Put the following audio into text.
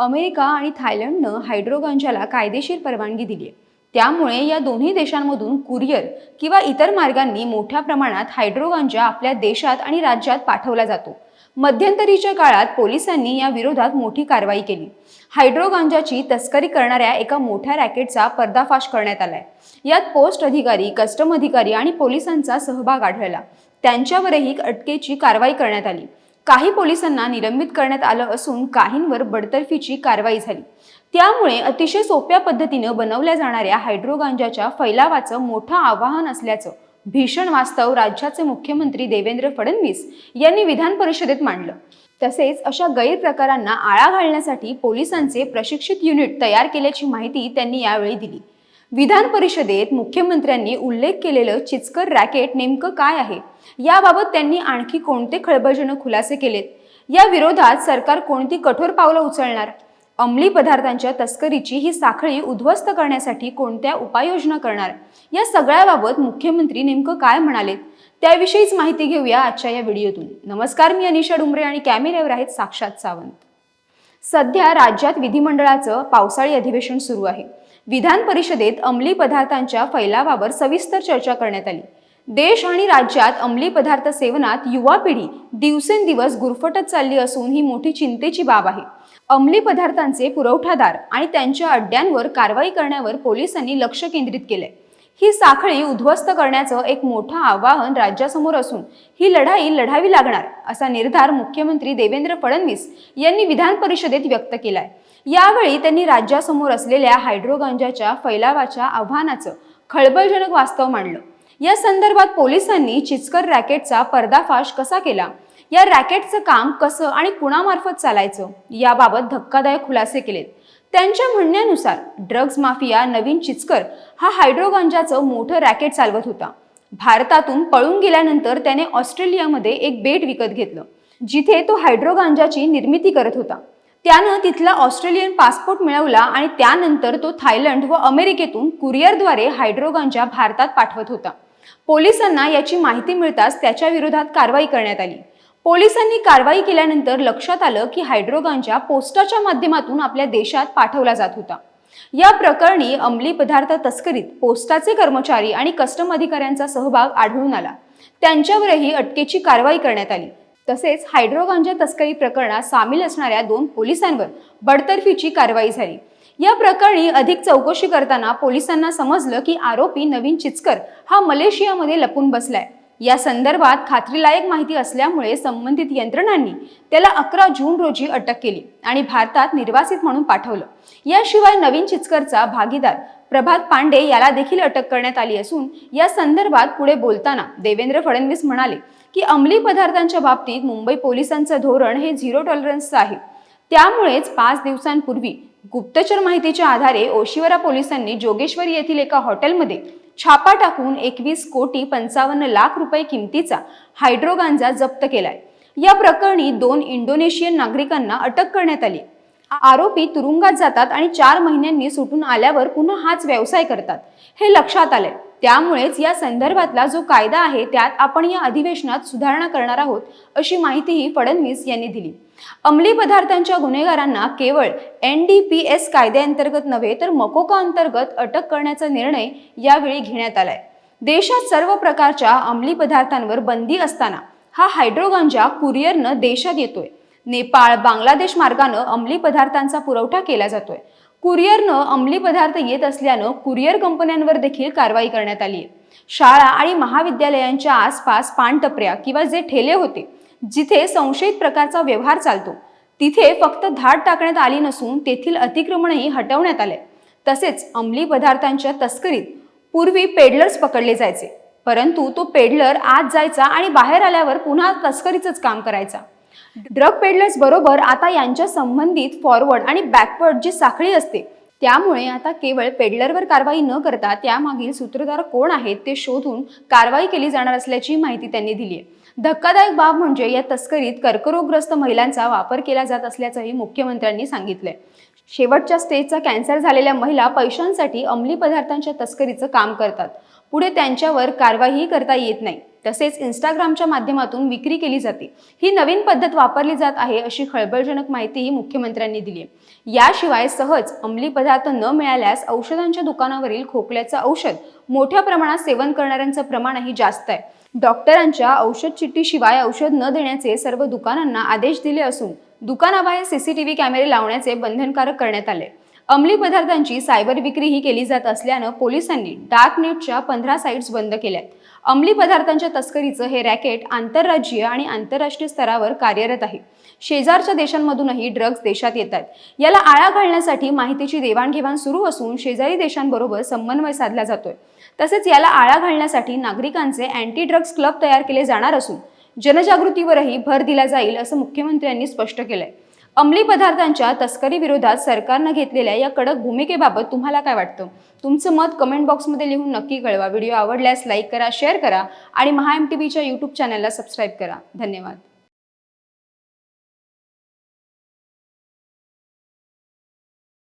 America आणि थायलंडनं हायड्रोगांजाला कायदेशीर परवानगी दिली आहे. त्यामुळे या दोन्ही देशांमधून कुरिअर किंवा इतर मार्गांनी मोठ्या प्रमाणात हायड्रोगांजा आपल्या देशात आणि राज्यात पाठवला जातो. मध्यंतरीच्या काळात पोलिसांनी या विरोधात मोठी कारवाई केली. हायड्रोगांजाची तस्करी करणाऱ्या एका मोठ्या रॅकेटचा पर्दाफाश करण्यात आलाय. यात पोस्ट अधिकारी कस्टम अधिकारी आणि पोलिसांचा सहभाग आढळला. त्यांच्यावरही अटकेची कारवाई करण्यात आली. काही पोलिसांना निलंबित करण्यात आलं असून काहींवर बडतर्फीची कारवाई झाली. त्यामुळे अतिशय सोप्या पद्धतीनं बनवल्या जाणाऱ्या हायड्रोगांजाच्या फैलावाचं मोठं आव्हान असल्याचं भीषण वास्तव राज्याचे मुख्यमंत्री देवेंद्र फडणवीस यांनी विधान परिषदेत मांडलं. तसेच अशा गैरप्रकारांना आळा घालण्यासाठी पोलिसांचे प्रशिक्षित युनिट तयार केल्याची माहिती त्यांनी यावेळी दिली. विधान परिषदेत मुख्यमंत्र्यांनी उल्लेख केलेलं चिचकर रॅकेट नेमकं काय आहे? याबाबत त्यांनी आणखी कोणते खळबळजनक खुलासे केलेत? या विरोधात सरकार कोणती कठोर पावलं उचलणार? अंमली पदार्थांच्या तस्करीची ही साखळी उद्ध्वस्त करण्यासाठी कोणत्या उपाययोजना करणार? या सगळ्याबाबत मुख्यमंत्री नेमकं काय म्हणालेत? त्याविषयीच माहिती घेऊया आजच्या या व्हिडिओतून. नमस्कार मी अनिशा डुमरे आणि कॅमेऱ्यावर आहेत साक्षात सावंत. सध्या राज्यात विधिमंडळाचं पावसाळी अधिवेशन सुरू आहे. विधान परिषदेत अंमली पदार्थांच्या फैलावावर सविस्तर चर्चा करण्यात आली. देश आणि राज्यात अंमली पदार्थ सेवनात युवा पिढी दिवसेंदिवस गुरफटत चालली असून ही मोठी चिंतेची बाब आहे. अंमली पदार्थांचे पुरवठादार आणि त्यांच्या अड्ड्यांवर कारवाई करण्यावर पोलिसांनी लक्ष केंद्रित केलंय. ही साखळी उद्ध्वस्त करण्याचं एक मोठं आव्हान राज्यासमोर असून ही लढाई लढावी लागणार असा निर्धार मुख्यमंत्री देवेंद्र फडणवीस यांनी विधान परिषदेत व्यक्त केलाय. यावेळी त्यांनी राज्यासमोर असलेल्या हायड्रोगांजाच्या फैलावाच्या आव्हानाचं खळबळजनक वास्तव मांडलं. या संदर्भात पोलिसांनी चिचकर रॅकेटचा पर्दाफाश कसा केला? या रॅकेटचं काम कसं आणि कुणामार्फत चालायचं? याबाबत धक्कादायक खुलासे केलेत. त्यांच्या म्हणण्यानुसार ड्रग्ज माफिया नवीन चिचकर हा हायड्रोगांजाचं मोठं रॅकेट चालवत होता. भारतातून पळून गेल्यानंतर त्याने ऑस्ट्रेलियामध्ये एक बेट विकत घेतलं जिथे तो हायड्रोगांजाची निर्मिती करत होता. त्यानं तिथला ऑस्ट्रेलियन पासपोर्ट मिळवला आणि त्यानंतर तो थायलंड व अमेरिकेतून कुरिअरद्वारे हायड्रोगांजा भारतात पाठवत होता. पोलिसांना याची माहिती मिळताच त्याच्या विरोधात कारवाई करण्यात आली. पोलिसांनी कारवाई केल्यानंतर लक्षात आलं की हायड्रोगांजा पोस्टाच्या माध्यमातून आपल्या देशात पाठवला जात होता. या प्रकरणी अंमली पदार्थ तस्करीत पोस्टाचे कर्मचारी आणि कस्टम अधिकाऱ्यांचा सहभाग आढळून आला. त्यांच्यावरही अटकेची कारवाई करण्यात आली. तसेच हायड्रोगांजा तस्करी प्रकरणात सामील असणाऱ्या दोन पोलिसांवर बडतर्फीची कारवाई झाली. या प्रकरणी अधिक चौकशी करताना पोलिसांना समजलं की आरोपी नवीन चिचकर हा मलेशियामध्ये लपून बसलाय. या संदर्भात खात्रीलायक माहिती असल्यामुळे संबंधित यंत्रणांनी त्याला अकरा जून रोजी अटक केली आणि भारतात निर्वासित म्हणून पाठवलं. याशिवाय नवीन चिचकरचा भागीदार प्रभात पांडे याला देखील अटक करण्यात आली असून या संदर्भात पुढे बोलताना देवेंद्र फडणवीस म्हणाले की अंमली पदार्थांच्या बाबतीत मुंबई पोलिसांचं धोरण हे झिरो टॉलरन्सचं आहे. त्यामुळेच पाच दिवसांपूर्वी गुप्तचर माहितीच्या आधारे ओशिवरा पोलिसांनी जोगेश्वरी येथील एका हॉटेलमध्ये छापा टाकून एकवीस कोटी पंचावन्न लाख रुपये किमतीचा हायड्रोगांजा जप्त केलाय. या प्रकरणी दोन इंडोनेशियन नागरिकांना अटक करण्यात आली. आरोपी तुरुंगात जातात आणि चार महिन्यांनी सुटून आल्यावर पुन्हा हाच व्यवसाय करतात. हे लक्षात आलंय. त्यामुळेच या संदर्भातला जो कायदा आहे त्यात आपण या अधिवेशनात सुधारणा करणार आहोत अशी माहितीही फडणवीस यांनी दिली. अंमली पदार्थांच्या गुन्हेगारांना केवळ एन डी पी एस कायद्याअंतर्गत नव्हे तर मकोका अंतर्गत अटक करण्याचा निर्णय यावेळी घेण्यात आलाय. देशात सर्व प्रकारच्या अंमली पदार्थांवर बंदी असताना हा हायड्रोगांजा कुरिअरनं देशात येतोय. नेपाळ बांगलादेश मार्गानं अंमली पदार्थांचा पुरवठा केला जातोय. कुरिअरनं अंमली पदार्थ येत असल्यानं कुरिअर कंपन्यांवर देखील कारवाई करण्यात आली आहे शाळा आणि महाविद्यालयांच्या आसपास पानटपऱ्या किंवा जे ठेले होते जिथे संशयित प्रकारचा व्यवहार चालतो तिथे फक्त धाड टाकण्यात आली नसून तेथील अतिक्रमणही हटवण्यात आले तसेच अंमली पदार्थांच्या तस्करीत पूर्वी पेडलर्स पकडले जायचे परंतु तो पेडलर आत जायचा आणि बाहेर आल्यावर पुन्हा तस्करीचंच काम करायचा. ड्रग पेडलर्स बरोबर आता यांच्या संबंधित फॉरवर्ड आणि बॅकवर्ड जी साखळी असते त्यामुळे आता केवळ पेडलरवर कारवाई न करता त्यामागील सूत्रधार कोण आहेत ते शोधून कारवाई केली जाणार असल्याची माहिती त्यांनी दिली आहे. धक्कादायक बाब म्हणजे या तस्करीत कर्करोगग्रस्त महिलांचा वापर केला जात असल्याचंही मुख्यमंत्र्यांनी सांगितलंय. शेवटच्या स्टेजचा कॅन्सर झालेल्या महिला पैशांसाठी अंमली पदार्थांच्या तस्करीचं काम करतात. पुढे त्यांच्यावर कारवाईही करता येत नाही. तसेच इंस्टाग्रामच्या माध्यमातून विक्री केली जाते. ही नवीन पद्धत वापरली जात आहे अशी खळबळजनक माहितीही मुख्यमंत्र्यांनी दिली आहे. याशिवाय सहज अंमली पदार्थ न मिळाल्यास औषधांच्या दुकानावरील खोकल्याचं औषध मोठ्या प्रमाणात सेवन करणाऱ्यांचं प्रमाणही जास्त आहे. डॉक्टरांच्या औषध चिठ्ठीशिवाय औषध न देण्याचे सर्व दुकानांना आदेश दिले असून दुकानाबाहेर सीसीटीव्ही कॅमेरे लावण्याचे बंधनकारक करण्यात आले अंमली पदार्थांची सायबर विक्रीही केली जात असल्यानं पोलिसांनी डार्क नेटच्या पंधरा साईट्स बंद केल्यात अंमली पदार्थांच्या तस्करीचं हे रॅकेट आंतरराज्यीय आणि आंतरराष्ट्रीय स्तरावर कार्यरत आहे. शेजारच्या देशांमधूनही ड्रग्ज देशात येतात याला आळा घालण्यासाठी माहितीची देवाणघेवाण सुरू असून शेजारी देशांबरोबर समन्वय साधला जातोय. तसेच याला आळा घालण्यासाठी नागरिकांचे अँटी ड्रग्ज क्लब तयार केले जाणार असून जनजागृतीवरही भर दिला जाईल असं मुख्यमंत्र्यांनी स्पष्ट केलंय. अंमली पदार्थांच्या तस्करी विरोधात सरकारनं घेतलेल्या या कडक भूमिकेबाबत तुम्हाला काय वाटतं? तुमचं मत कमेंट बॉक्समध्ये लिहून नक्की कळवा. व्हिडिओ आवडल्यास लाईक करा शेअर करा आणि महा एम टी व्हीच्या यूट्यूब चॅनलला सबस्क्राईब करा. धन्यवाद.